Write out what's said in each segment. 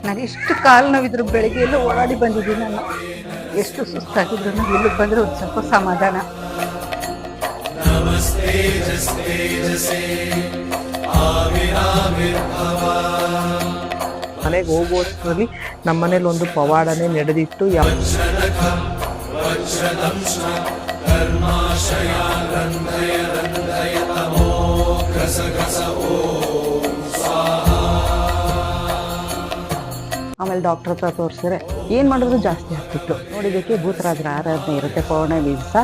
ನಾನು ಎಷ್ಟು ಕಾಲು ನೋವಿದ್ರು ಬೆಳಿಗ್ಗೆ ಎಲ್ಲ ಓಡಾಡಿ ಬಂದಿದ್ದೀನಿ ನಾನು. ಎಷ್ಟು ಸುಸ್ತಾಗಿದ್ರು ಇಲ್ಲಿಗೆ ಬಂದ್ರೆ ಒಂದು ಸ್ವಲ್ಪ ಸಮಾಧಾನ. ಮನೆಗೆ ಹೋಗುವಷ್ಟರಲ್ಲಿ ನಮ್ಮ ಮನೇಲಿ ಒಂದು ಪವಾಡನೆ ನಡೆದಿತ್ತು. ಯಾವ ಆಮೇಲೆ ಡಾಕ್ಟರ್ ಹತ್ರ ತೋರಿಸಿದ್ರೆ ಏನು ಮಾಡಿದ್ರು ಜಾಸ್ತಿ ಆಗ್ತಿತ್ತು ನೋಡಿದ್ದಕ್ಕೆ ಭೂತರಾಜರ ಆರಾಧನೆ ಇರುತ್ತೆ ಪೌರ್ಣಮಿ ದಿವಸ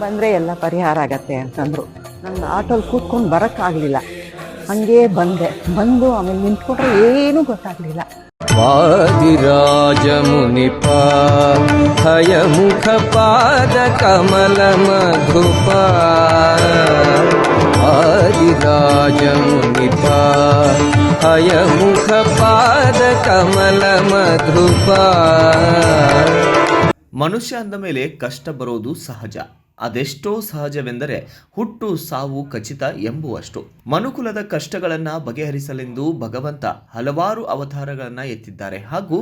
ಬಂದರೆ ಎಲ್ಲ ಪರಿಹಾರ ಆಗತ್ತೆ ಅಂತಂದರು ನಂಗೆ ಆಟೋಲ್ಲಿ ಕೂತ್ಕೊಂಡು ಬರೋಕ್ಕಾಗಲಿಲ್ಲ ಹಾಗೇ ಬಂದೆ ಬಂದು ಆಮೇಲೆ ನಿಂತ್ಕೊಂಡ್ರೆ ಏನೂ ಗೊತ್ತಾಗಲಿಲ್ಲ वादिराजमुनिपा हयमुखपादकमलमधुपा आदिराजमुनिपा ಕಮಲ ಮಧುಪ. ಮನುಷ್ಯ ಅಂದ ಮೇಲೆ ಕಷ್ಟ ಬರೋದು ಸಹಜ. ಅದೆಷ್ಟೋ ಸಹಜವೆಂದರೆ ಹುಟ್ಟು ಸಾವು ಖಚಿತ ಎಂಬುವಷ್ಟು. ಮನುಕುಲದ ಕಷ್ಟಗಳನ್ನ ಬಗೆಹರಿಸಲೆಂದು ಭಗವಂತ ಹಲವಾರು ಅವತಾರಗಳನ್ನ ಎತ್ತಿದ್ದಾರೆ. ಹಾಗೂ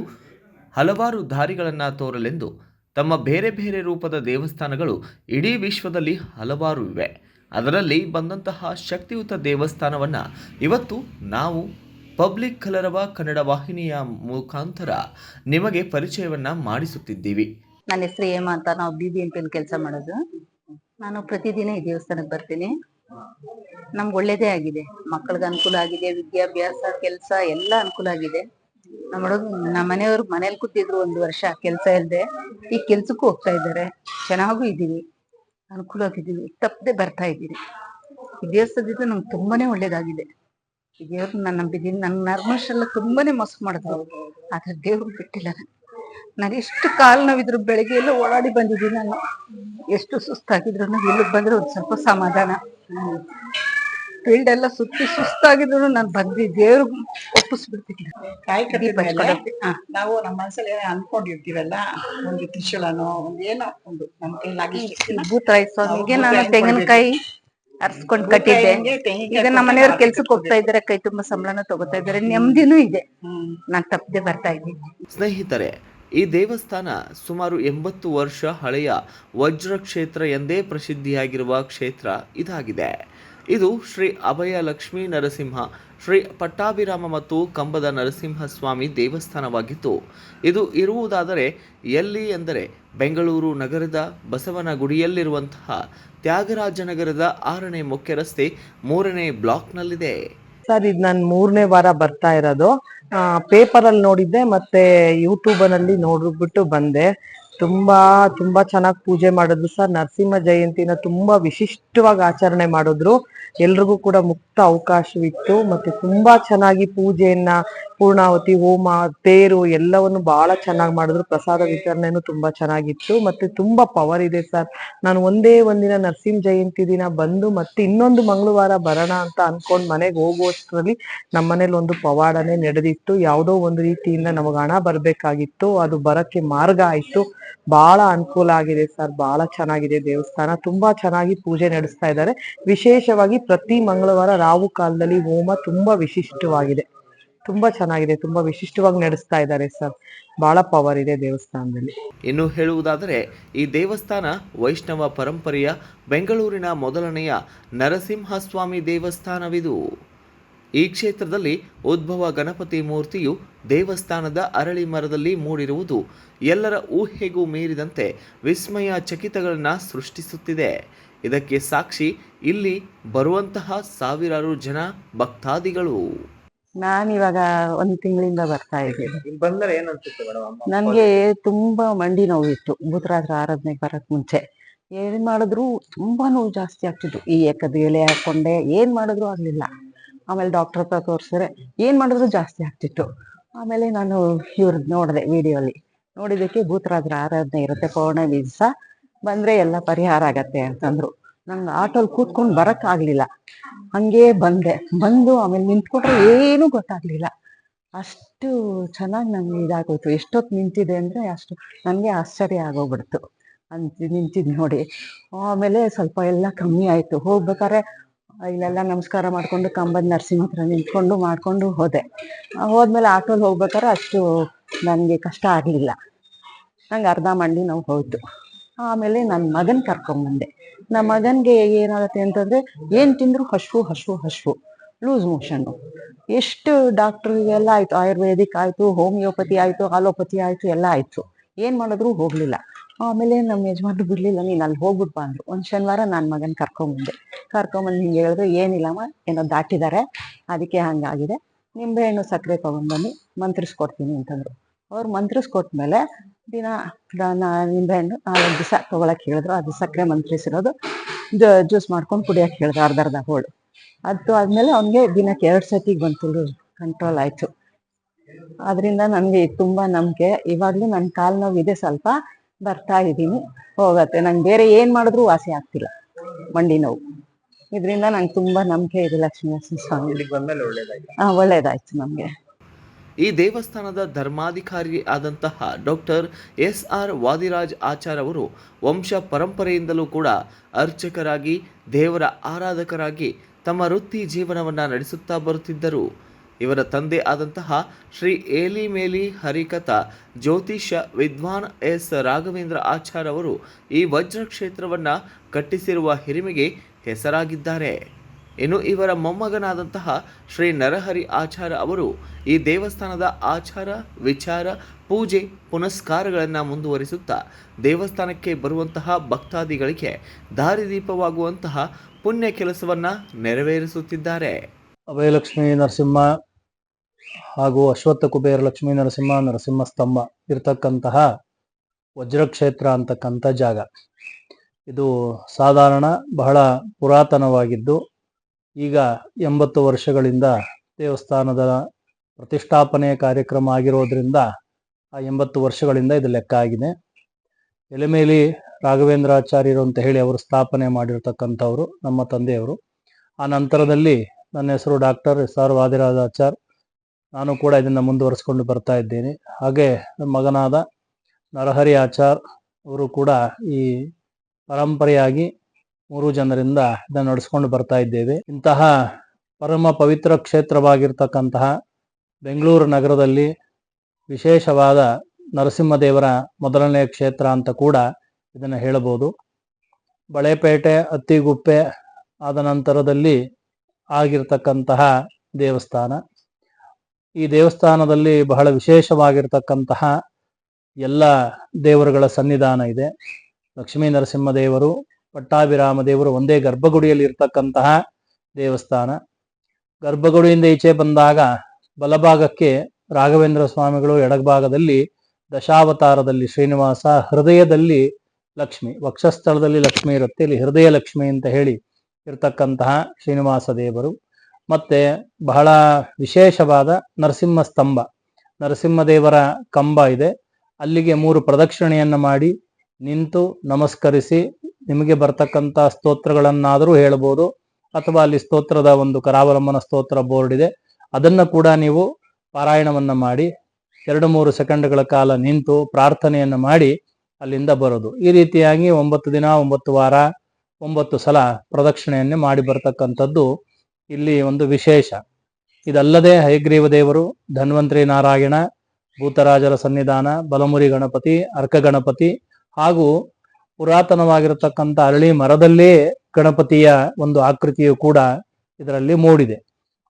ಹಲವಾರು ದಾರಿಗಳನ್ನು ತೋರಲೆಂದು ತಮ್ಮ ಬೇರೆ ಬೇರೆ ರೂಪದ ದೇವಸ್ಥಾನಗಳು ಇಡೀ ವಿಶ್ವದಲ್ಲಿ ಹಲವಾರು ಇವೆ. ಅದರಲ್ಲಿ ಬಂದಂತಹ ಶಕ್ತಿಯುತ ದೇವಸ್ಥಾನವನ್ನ ಇವತ್ತು ನಾವು ಪಬ್ಲಿಕ್ ಕಲರವ ಕನ್ನಡ ವಾಹಿನಿಯ ಮುಖಾಂತರ ನಿಮಗೆ ಪರಿಚಯವನ್ನ ಮಾಡಿಸುತ್ತಿದ್ದೀವಿ. ನನ್ನ ಹೆಸರು ಹೇಮಾ ಅಂತ. ನಾವು ಬಿ ಬಿ ಕೆಲಸ ಮಾಡೋದು. ನಾನು ಪ್ರತಿದಿನ ಈ ದೇವಸ್ಥಾನಕ್ಕೆ ಬರ್ತೀನಿ. ನಮ್ಗೆ ಒಳ್ಳೇದೇ ಆಗಿದೆ. ಮಕ್ಕಳಿಗೆ ಅನುಕೂಲ ಆಗಿದೆ. ವಿದ್ಯಾಭ್ಯಾಸ, ಕೆಲಸ ಎಲ್ಲ ಅನುಕೂಲ ಆಗಿದೆ. ನಮ್ಮ ಹುಡುಗ, ನಮ್ಮ ಮನೆಯವರು ಮನೇಲಿ ಕೂತಿದ್ರು ಒಂದು ವರ್ಷ. ಕೆಲಸ ಇಲ್ಲದೆ ಈ ಕೆಲ್ಸಕ್ಕೂ ಹೋಗ್ತಾ ಇದ್ದಾರೆ. ಚೆನ್ನಾಗೂ ಇದ್ದೀವಿ. ಅನುಕೂಲವಾಗಿದ್ದೀವಿ ತಪ್ಪದೆ ಬರ್ತಾ ಇದ್ದೀವಿ. ಈ ದೇವಸ್ಥಾನದಿಂದ ನಮ್ಗೆ ತುಂಬಾನೇ ಒಳ್ಳೇದಾಗಿದೆ. ಈ ದೇವ್ರನ್ನ ನಾನು ನಂಬಿದ್ದೀನಿ ನನ್ನ ಎಲ್ಲ ತುಂಬಾನೇ ಮೋಸ ಮಾಡಿದ್ರು ಆದ್ರೆ ದೇವ್ರು ಬಿಟ್ಟಿಲ್ಲ. ನಾನು ಎಷ್ಟು ಕಾಲು ನೋವಿದ್ರು ಬೆಳಿಗ್ಗೆ ಎಲ್ಲ ಓಡಾಡಿ ಬಂದಿದ್ದೀನಿ ನಾನು. ಎಷ್ಟು ಸುಸ್ತಾಗಿದ್ರು ಇಲ್ಲಿಗೆ ಬಂದ್ರೆ ಒಂದ್ ಸ್ವಲ್ಪ ಸಮಾಧಾನ. ಫೀಲ್ಡ್ ಎಲ್ಲ ಸುತ್ತಿ ಸುಸ್ತಾಗಿದ್ರು ನಾನು ಬಂದಿ ದೇವ್ರ ಒಪ್ಪಿಸ್ಬಿಡ್ತೀನಿ. ಕಾಯಿ. ನಾವು ನಮ್ಮ ಮನಸ್ಸಲ್ಲಿ ಅನ್ಕೊಂಡಿರ್ತೀವಲ್ಲ ಒಂದು ತ್ರಿಶೂಲನೋ ಒಂದು ಏನೋ ಒಂದು ನಮ್ಮ ಕೈಲಾಗಿ ಭೂತಾಯಿ ಸ್ವಾಮಿಗೆ ನಾನು ತೆಂಗಿನಕಾಯಿ ಅರ್ಸ್ಕೊಂಡ್ ಕಟ್ಟಿದ್ದೆ. ಈಗ ನಮ್ಮ ಮನೆಯವ್ರು ಕೆಲ್ಸಕ್ಕೆ ಹೋಗ್ತಾ ಇದ್ದಾರೆ ಕೈ ತುಂಬಾ ಸಂಬಳನ ತಗೋತಾ ಇದ್ದಾರೆ ನೆಮ್ಮದಿನೂ ಇದೆ. ನಾನ್ ತಪ್ಪದೆ ಬರ್ತಾ ಇದ್ದೀನಿ. ಸ್ನೇಹಿತರೆ ಈ ದೇವಸ್ಥಾನ ಸುಮಾರು ಎಂಬತ್ತು ವರ್ಷ ಹಳೆಯ ವಜ್ರ ಕ್ಷೇತ್ರ ಎಂದೇ ಪ್ರಸಿದ್ಧಿಯಾಗಿರುವ ಕ್ಷೇತ್ರ ಇದಾಗಿದೆ. ಇದು ಶ್ರೀ ಅಭಯ ಲಕ್ಷ್ಮೀ ನರಸಿಂಹ ಶ್ರೀ ಪಟ್ಟಾಭಿರಾಮ ಮತ್ತು ಕಂಬದ ನರಸಿಂಹ ಸ್ವಾಮಿ ದೇವಸ್ಥಾನವಾಗಿತ್ತು. ಇದು ಇರುವುದಾದರೆ ಎಲ್ಲಿ ಎಂದರೆ ಬೆಂಗಳೂರು ನಗರದ ಬಸವನಗುಡಿಯಲ್ಲಿರುವಂತಹ ತ್ಯಾಗರಾಜನಗರದ ಆರನೇ ಮುಖ್ಯ ರಸ್ತೆ ಮೂರನೇ ಬ್ಲಾಕ್ನಲ್ಲಿದೆ. ಸರ್, ಇದು ನಾನು ಮೂರನೇ ವಾರ ಬರ್ತಾ ಇರೋದು. ಪೇಪರ್ ಅಲ್ಲಿ ನೋಡಿದ್ದೆ, ಮತ್ತೆ ಯೂಟ್ಯೂಬ್ನಲ್ಲಿ ನೋಡ್ಬಿಟ್ಟು ಬಂದೆ. ತುಂಬಾ ತುಂಬಾ ಚೆನ್ನಾಗಿ ಪೂಜೆ ಮಾಡಿದ್ರು ಸರ್. ನರಸಿಂಹ ಜಯಂತಿನ ತುಂಬಾ ವಿಶಿಷ್ಟವಾಗಿ ಆಚರಣೆ ಮಾಡಿದ್ರು. ಎಲ್ರಿಗೂ ಕೂಡ ಮುಕ್ತ ಅವಕಾಶವಿತ್ತು ಮತ್ತೆ ತುಂಬಾ ಚೆನ್ನಾಗಿ ಪೂಜೆಯನ್ನ, ಪೂರ್ಣಾವತಿ, ಹೋಮ, ತೇರು ಎಲ್ಲವನ್ನು ಬಹಳ ಚೆನ್ನಾಗಿ ಮಾಡಿದ್ರು. ಪ್ರಸಾದ ವಿತರಣೆನೂ ತುಂಬಾ ಚೆನ್ನಾಗಿತ್ತು. ಮತ್ತೆ ತುಂಬಾ ಪವರ್ ಇದೆ ಸರ್ ನಾನು ಒಂದೇ ಒಂದಿನ ನರಸಿಂಹ ಜಯಂತಿ ದಿನ ಬಂದು ಮತ್ತೆ ಇನ್ನೊಂದು ಮಂಗಳವಾರ ಬರೋಣ ಅಂತ ಅನ್ಕೊಂಡ್ ಮನೆಗೆ ಹೋಗುವಷ್ಟರಲ್ಲಿ ನಮ್ಮನೇಲಿ ಒಂದು ಪವಾಡನೆ ನಡೆದಿತ್ತು. ಯಾವುದೋ ಒಂದು ರೀತಿಯಿಂದ ನಮಗೆ ಹಣ ಬರ್ಬೇಕಾಗಿತ್ತು. ಅದು ಬರಕ್ಕೆ ಮಾರ್ಗ ಆಯ್ತು. ಬಹಳ ಅನುಕೂಲ ಆಗಿದೆ ಸರ್ ಬಹಳ ಚೆನ್ನಾಗಿದೆ ದೇವಸ್ಥಾನ. ತುಂಬಾ ಚೆನ್ನಾಗಿ ಪೂಜೆ ನಡೆಸ್ತಾ ಇದ್ದಾರೆ. ವಿಶೇಷವಾಗಿ ಪ್ರತಿ ಮಂಗಳವಾರ ರಾವು ಕಾಲದಲ್ಲಿ ಹೋಮ ತುಂಬಾ ವಿಶಿಷ್ಟವಾಗಿದೆ. ತುಂಬಾ ಚೆನ್ನಾಗಿದೆ, ತುಂಬಾ ವಿಶಿಷ್ಟವಾಗಿ ನಡೆಸ್ತಾ ಇದ್ದಾರೆ ಸರ್. ಬಹಳ ಪವರ್ ಇದೆ ದೇವಸ್ಥಾನದಲ್ಲಿ. ಇನ್ನು ಹೇಳುವುದಾದರೆ, ಈ ದೇವಸ್ಥಾನ ವೈಷ್ಣವ ಪರಂಪರೆಯ ಬೆಂಗಳೂರಿನ ಮೊದಲನೆಯ ನರಸಿಂಹಸ್ವಾಮಿ ದೇವಸ್ಥಾನವಿದು. ಈ ಕ್ಷೇತ್ರದಲ್ಲಿ ಉದ್ಭವ ಗಣಪತಿ ಮೂರ್ತಿಯು ದೇವಸ್ಥಾನದ ಅರಳಿ ಮರದಲ್ಲಿ ಮೂಡಿರುವುದು ಎಲ್ಲರ ಊಹೆಗೂ ಮೀರಿದಂತೆ ವಿಸ್ಮಯ ಚಕಿತಗಳನ್ನು ಸೃಷ್ಟಿಸುತ್ತಿದೆ. ಇದಕ್ಕೆ ಸಾಕ್ಷಿ ಇಲ್ಲಿ ಬರುವಂತಹ ಸಾವಿರಾರು ಜನ ಭಕ್ತಾದಿಗಳು. ನಾನಿವಾಗ ಒಂದು ಒಂದ್ ತಿಂಗಳಿಂದ ಬರ್ತಾ ಇದ್ದೀನಿ. ಬಂದ್ರೆ ಏನ್ ಅನ್ಸುತ್ತೆ ಮೇಡಮ್ ನನ್ಗೆ ತುಂಬಾ ಮಂಡಿ ನೋವಿತ್ತು. ಭೂತರಾತ್ರ ಆರಾಧನೆಗೆ ಬರಕ್ ಮುಂಚೆ. ಏನ್ ಮಾಡಿದ್ರು ತುಂಬಾ ನೋವು ಜಾಸ್ತಿ ಆಗ್ತಿತ್ತು. ಈ ಏಕದ ಎಲೆ ಹಾಕೊಂಡೆ ಏನ್ ಮಾಡಿದ್ರು ಆಗ್ಲಿಲ್ಲ. ಆಮೇಲೆ ಡಾಕ್ಟರ್ ಹತ್ರ ತೋರಿಸಿದ್ರೆ ಏನ್ ಮಾಡಿದ್ರು ಜಾಸ್ತಿ ಆಗ್ತಿತ್ತು. ಆಮೇಲೆ ನಾನು ಇವ್ರದ್ ನೋಡಿದೆ ವಿಡಿಯೋಲಿ. ನೋಡಿದಕ್ಕೆ ಭೂತರಾತ್ರ ಆರಾಧನೆ ಇರುತ್ತೆ. ಪೌರ್ಣಮಿ ದಿವಸ ಬಂದ್ರೆ ಎಲ್ಲ ಪರಿಹಾರ ಆಗತ್ತೆ ಅಂತಂದ್ರು. ನಂಗೆ ಆಟೋಲ್ ಕೂತ್ಕೊಂಡು ಬರಕ್ ಆಗ್ಲಿಲ್ಲ. ಹಂಗೆ ಬಂದೆ. ಬಂದು ಆಮೇಲೆ ನಿಂತ್ಕೊಂಡ್ರೆ ಏನೂ ಗೊತ್ತಾಗ್ಲಿಲ್ಲ. ಅಷ್ಟು ಚೆನ್ನಾಗಿ ನಂಗೆ ಇದಾಗೋಯ್ತು. ಎಷ್ಟೊತ್ತು ನಿಂತಿದೆ ಅಂದ್ರೆ ಅಷ್ಟು ನನಗೆ ಆಶ್ಚರ್ಯ ಆಗೋಗ್ಬಿಡ್ತು. ಅಂತ ನಿಂತಿದ್ ನೋಡಿ. ಆಮೇಲೆ ಸ್ವಲ್ಪ ಎಲ್ಲ ಕಮ್ಮಿ ಆಯ್ತು. ಹೋಗ್ಬೇಕಾದ್ರೆ ಇಲ್ಲೆಲ್ಲ ನಮಸ್ಕಾರ ಮಾಡ್ಕೊಂಡು ಕಂಬದ ನರ್ಸಿಂಗ್ ಹತ್ರ ನಿಂತ್ಕೊಂಡು ಮಾಡ್ಕೊಂಡು ಹೋದೆ. ಹೋದ್ಮೇಲೆ ಆಟೋಲ್ ಹೋಗ್ಬೇಕಾದ್ರೆ ಅಷ್ಟು ನನಗೆ ಕಷ್ಟ ಆಗಲಿಲ್ಲ. ನಂಗೆ ಅರ್ಧ ಮಂಡಿ ನಾವು ಹೋಯ್ತು. ಆಮೇಲೆ ನನ್ನ ಮಗನ್ ಕರ್ಕೊಂಬಂದೆ ನಮ್ಮ ಮಗನ್ಗೆ ಏನಾಗುತ್ತೆ ಅಂತಂದ್ರೆ, ಏನ್ ತಿಂದ್ರು ಹಶು ಹಶು ಹಶು ಲೂಸ್ ಮೋಷನ್ನು ಎಷ್ಟು ಡಾಕ್ಟ್ರಿಗೆಲ್ಲ ಆಯ್ತು, ಆಯುರ್ವೇದಿಕ್ ಆಯ್ತು, ಹೋಮಿಯೋಪತಿ ಆಯ್ತು, ಆಲೋಪತಿ ಆಯ್ತು, ಎಲ್ಲ ಆಯ್ತು. ಏನ್ ಮಾಡಿದ್ರು ಹೋಗ್ಲಿಲ್ಲ. ಆಮೇಲೆ ನಮ್ಮ ಯಜಮಾನ್ರು ಬಿಡ್ಲಿಲ್ಲ, ನೀನ್ ಅಲ್ಲಿ ಹೋಗ್ಬಿಟ್ಟು ಬಾ ಅಂದ್ರು. ಒಂದ್ ಶನಿವಾರ ನನ್ನ ಮಗನ್ ಕರ್ಕೊಂಬಂದೆ ಕರ್ಕೊಂಬಂದು ಹಿಂಗೆ ಹೇಳಿದ್ರು ಏನಿಲ್ಲಮ್ಮ ಏನೋ ದಾಟಿದ್ದಾರೆ ಅದಕ್ಕೆ ಹಂಗಾಗಿದೆ. ನಿಂಬೆಹಣ್ಣು ಸಕ್ಕರೆ ತಗೊಂಡ್ಬನ್ನಿ ಮಂತ್ರಿಸ್ಕೊಡ್ತೀನಿ ಅಂತಂದ್ರು. ಅವ್ರು ಮಂತ್ರಿಸ್ಕೊಟ್ಮೇಲೆ ದಿನ ನಿಂಬೆಹಣ್ಣು ನಾಲ್ಕು ದಿವಸ ತಗೊಳಕ್ ಹೇಳಿದ್ರು ಅದು ಸಕ್ಕರೆ ಮಂತ್ರಿಸಿರೋದು ಜ್ಯೂಸ್ ಮಾಡ್ಕೊಂಡು ಕುಡಿಯಕ್ಕೆ ಹೇಳಿದ್ರು ಅರ್ಧ ಅರ್ಧ ಹೋಳು. ಅದು ಆದ್ಮೇಲೆ ಅವ್ನಿಗೆ ದಿನಕ್ಕೆ ಎರಡು ಸತಿಗೆ ಬಂತು ಕಂಟ್ರೋಲ್ ಆಯ್ತು. ಅದರಿಂದ ನನಗೆ ತುಂಬಾ ನಂಬಿಕೆ ಇವಾಗ್ಲೂ ನನ್ನ ಕಾಲು ನೋವಿದೆ ಇದೆ ಸ್ವಲ್ಪ ಬರ್ತಾ ಇದ್ದೀನಿ ಹೋಗತ್ತೆ. ನಂಗೆ ಬೇರೆ ಏನ್ ಮಾಡಿದ್ರು ವಾಸಿ ಆಗ್ತಿಲ್ಲ ಮಂಡಿ ನೋವು. ಇದರಿಂದ ನಂಗೆ ತುಂಬಾ ನಂಬಿಕೆ ಇದೆ ಲಕ್ಷ್ಮೀ ನರಸಿಂಹ ಸ್ವಾಮಿ ಹಾಂ ಒಳ್ಳೇದಾಯ್ತು ನಮ್ಗೆ. ಈ ದೇವಸ್ಥಾನದ ಧರ್ಮಾಧಿಕಾರಿ ಆದಂತಹ doctor S R Vadiraj Achar ಅವರು ವಂಶ ಪರಂಪರೆಯಿಂದಲೂ ಕೂಡ ಅರ್ಚಕರಾಗಿ, ದೇವರ ಆರಾಧಕರಾಗಿ ತಮ್ಮ ವೃತ್ತಿ ಜೀವನವನ್ನು ನಡೆಸುತ್ತಾ ಬರುತ್ತಿದ್ದರು. ಇವರ ತಂದೆ ಆದಂತಹ ಶ್ರೀ ಏಲಿಮೇಲಿ ಹರಿಕಥಾ ಜ್ಯೋತಿಷ್ಯ ವಿದ್ವಾನ್ ಎಸ್. ರಾಘವೇಂದ್ರ ಆಚಾರ್ ಅವರು ಈ ವಜ್ರ ಕ್ಷೇತ್ರವನ್ನು ಕಟ್ಟಿಸಿರುವ ಹಿರಿಮೆಗೆ ಹೆಸರಾಗಿದ್ದಾರೆ. ಇನ್ನು ಇವರ ಮೊಮ್ಮಗನಾದಂತಹ ಶ್ರೀ ನರಹರಿ ಆಚಾರ ಅವರು ಈ ದೇವಸ್ಥಾನದ ಆಚಾರ, ವಿಚಾರ, ಪೂಜೆ, ಪುನಸ್ಕಾರಗಳನ್ನು ಮುಂದುವರಿಸುತ್ತಾ ದೇವಸ್ಥಾನಕ್ಕೆ ಬರುವಂತಹ ಭಕ್ತಾದಿಗಳಿಗೆ ದಾರಿದೀಪವಾಗುವಂತಹ ಪುಣ್ಯ ಕೆಲಸವನ್ನು ನೆರವೇರಿಸುತ್ತಿದ್ದಾರೆ. ಅಭಯಲಕ್ಷ್ಮಿ ನರಸಿಂಹ ಹಾಗೂ ಅಶ್ವತ್ಥ ಕುಬೇರ ಲಕ್ಷ್ಮೀ ನರಸಿಂಹ ನರಸಿಂಹ ಸ್ತಂಭ ಇರತಕ್ಕಂತಹ ವಜ್ರಕ್ಷೇತ್ರ ಅಂತಕ್ಕಂಥ ಜಾಗ. ಇದು ಸಾಧಾರಣ ಬಹಳ ಪುರಾತನವಾಗಿದ್ದು ಈಗ ಎಂಬತ್ತು ವರ್ಷಗಳಿಂದ ದೇವಸ್ಥಾನದ ಪ್ರತಿಷ್ಠಾಪನೆ ಕಾರ್ಯಕ್ರಮ ಆಗಿರೋದ್ರಿಂದ ಆ ಎಂಬತ್ತು ವರ್ಷಗಳಿಂದ ಇದು ಲೆಕ್ಕ ಆಗಿದೆ. ಎಲೆಮೇಲಿ ರಾಘವೇಂದ್ರಾಚಾರ್ಯರು ಅಂತ ಹೇಳಿ ಅವರು ಸ್ಥಾಪನೆ ಮಾಡಿರ್ತಕ್ಕಂಥವ್ರು, ನಮ್ಮ ತಂದೆಯವರು. ಆ ನಂತರದಲ್ಲಿ ನನ್ನ ಹೆಸರು ಡಾಕ್ಟರ್ ಎಸ್ ಆರ್ ವಾದಿರಾಜಾಚಾರ್. ನಾನು ಕೂಡ ಇದನ್ನು ಮುಂದುವರಿಸ್ಕೊಂಡು ಬರ್ತಾ ಇದ್ದೇನೆ. ಹಾಗೆ ನನ್ನ ಮಗನಾದ ನರಹರಿ ಆಚಾರ್ ಅವರು ಕೂಡ ಈ ಪರಂಪರೆಯಾಗಿ ಮೂರು ಜನರಿಂದ ಇದನ್ನು ನಡೆಸ್ಕೊಂಡು ಬರ್ತಾ ಇದ್ದೇವೆ. ಇಂತಹ ಪರಮ ಪವಿತ್ರ ಕ್ಷೇತ್ರವಾಗಿರ್ತಕ್ಕಂತಹ ಬೆಂಗಳೂರು ನಗರದಲ್ಲಿ ವಿಶೇಷವಾದ ನರಸಿಂಹದೇವರ ಮೊದಲನೆಯ ಕ್ಷೇತ್ರ ಅಂತ ಕೂಡ ಇದನ್ನು ಹೇಳಬಹುದು. ಬಳೆಪೇಟೆ, ಅತ್ತಿಗುಪ್ಪೆ ಆದ ನಂತರದಲ್ಲಿ ಆಗಿರ್ತಕ್ಕಂತಹ ದೇವಸ್ಥಾನ. ಈ ದೇವಸ್ಥಾನದಲ್ಲಿ ಬಹಳ ವಿಶೇಷವಾಗಿರ್ತಕ್ಕಂತಹ ಎಲ್ಲ ದೇವರುಗಳ ಸನ್ನಿಧಾನ ಇದೆ. ಲಕ್ಷ್ಮೀ ನರಸಿಂಹ ದೇವರು ಪಟ್ಟಾಭಿರಾಮ ದೇವರು ಒಂದೇ ಗರ್ಭಗುಡಿಯಲ್ಲಿ ಇರ್ತಕ್ಕಂತಹ ದೇವಸ್ಥಾನ. ಗರ್ಭಗುಡಿಯಿಂದ ಈಚೆ ಬಂದಾಗ ಬಲಭಾಗಕ್ಕೆ ರಾಘವೇಂದ್ರ ಸ್ವಾಮಿಗಳು ಎಡಭಾಗದಲ್ಲಿ ದಶಾವತಾರದಲ್ಲಿ ಶ್ರೀನಿವಾಸ, ಹೃದಯದಲ್ಲಿ ಲಕ್ಷ್ಮಿ, ವಕ್ಷಸ್ಥಳದಲ್ಲಿ ಲಕ್ಷ್ಮಿ ಇರುತ್ತೆ. ಇಲ್ಲಿ ಹೃದಯ ಲಕ್ಷ್ಮಿ ಅಂತ ಹೇಳಿ ಇರ್ತಕ್ಕಂತಹ ಶ್ರೀನಿವಾಸ ದೇವರು. ಮತ್ತೆ ಬಹಳ ವಿಶೇಷವಾದ ನರಸಿಂಹ ಸ್ತಂಭ. ನರಸಿಂಹದೇವರ ಕಂಬ ಇದೆ. ಅಲ್ಲಿಗೆ ಮೂರು ಪ್ರದಕ್ಷಿಣೆಯನ್ನು ಮಾಡಿ ನಿಂತು ನಮಸ್ಕರಿಸಿ ನಿಮಗೆ ಬರ್ತಕ್ಕಂಥ ಸ್ತೋತ್ರಗಳನ್ನಾದರೂ ಹೇಳ್ಬೋದು. ಅಥವಾ ಅಲ್ಲಿ ಸ್ತೋತ್ರದ ಒಂದು ಕರಾವಲಂಬನ ಸ್ತೋತ್ರ ಬೋರ್ಡ್ ಇದೆ. ಅದನ್ನು ಕೂಡ ನೀವು ಪಾರಾಯಣವನ್ನು ಮಾಡಿ, ಎರಡು ಮೂರು ಸೆಕೆಂಡ್ಗಳ ಕಾಲ ನಿಂತು ಪ್ರಾರ್ಥನೆಯನ್ನು ಮಾಡಿ ಅಲ್ಲಿಂದ ಬರೋದು. ಈ ರೀತಿಯಾಗಿ ಒಂಬತ್ತು ದಿನ, ಒಂಬತ್ತು ವಾರ, ಒಂಬತ್ತು ಸಲ ಪ್ರದಕ್ಷಿಣೆಯನ್ನೇ ಮಾಡಿ ಬರ್ತಕ್ಕಂಥದ್ದು ಇಲ್ಲಿ ಒಂದು ವಿಶೇಷ. ಇದಲ್ಲದೆ ಹಯಗ್ರೀವ ದೇವರು, ಧನ್ವಂತ್ರಿ ನಾರಾಯಣ, ಭೂತರಾಜರ ಸನ್ನಿಧಾನ, ಬಲಮುರಿ ಗಣಪತಿ ಅರ್ಕ ಗಣಪತಿ ಹಾಗೂ ಪುರಾತನವಾಗಿರತಕ್ಕಂಥ ಅರಳಿ ಮರದಲ್ಲೇ ಗಣಪತಿಯ ಒಂದು ಆಕೃತಿಯು ಕೂಡ ಇದರಲ್ಲಿ ಮೂಡಿದೆ.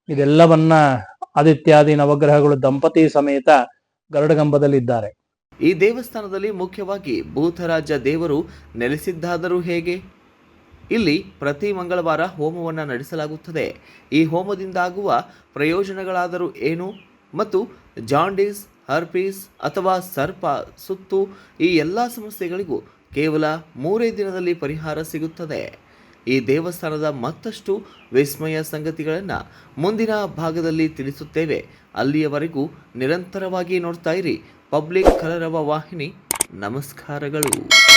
ಇದೆಲ್ಲವನ್ನ ಆದಿತ್ಯಾದಿ ನವಗ್ರಹಗಳು ದಂಪತಿ ಸಮೇತ ಗರುಡಗಂಬದಲ್ಲಿದ್ದಾರೆ. ಈ ದೇವಸ್ಥಾನದಲ್ಲಿ ಮುಖ್ಯವಾಗಿ ಭೂತರಾಜ ದೇವರು ನೆಲೆಸಿದ್ದಾದರೂ ಹೇಗೆ? ಇಲ್ಲಿ ಪ್ರತಿ ಮಂಗಳವಾರ ಹೋಮವನ್ನು ನಡೆಸಲಾಗುತ್ತದೆ. ಈ ಹೋಮದಿಂದಾಗುವ ಪ್ರಯೋಜನಗಳಾದರೂ ಏನು? ಮತ್ತು ಜಾಂಡೀಸ್ ಹರ್ಪೀಸ್ ಅಥವಾ ಸರ್ಪ ಸುತ್ತು ಈ ಎಲ್ಲ ಸಮಸ್ಯೆಗಳಿಗೂ ಕೇವಲ ಮೂರೇ ದಿನದಲ್ಲಿ ಪರಿಹಾರ ಸಿಗುತ್ತದೆ. ಈ ದೇವಸ್ಥಾನದ ಮತ್ತಷ್ಟು ವಿಸ್ಮಯ ಸಂಗತಿಗಳನ್ನು ಮುಂದಿನ ಭಾಗದಲ್ಲಿ ತಿಳಿಸುತ್ತೇವೆ. ಅಲ್ಲಿಯವರೆಗೂ ನಿರಂತರವಾಗಿ ನೋಡ್ತಾ ಇರಿ. ಪಬ್ಲಿಕ್ ಕಲರವ ವಾಹಿನಿ, ನಮಸ್ಕಾರಗಳು.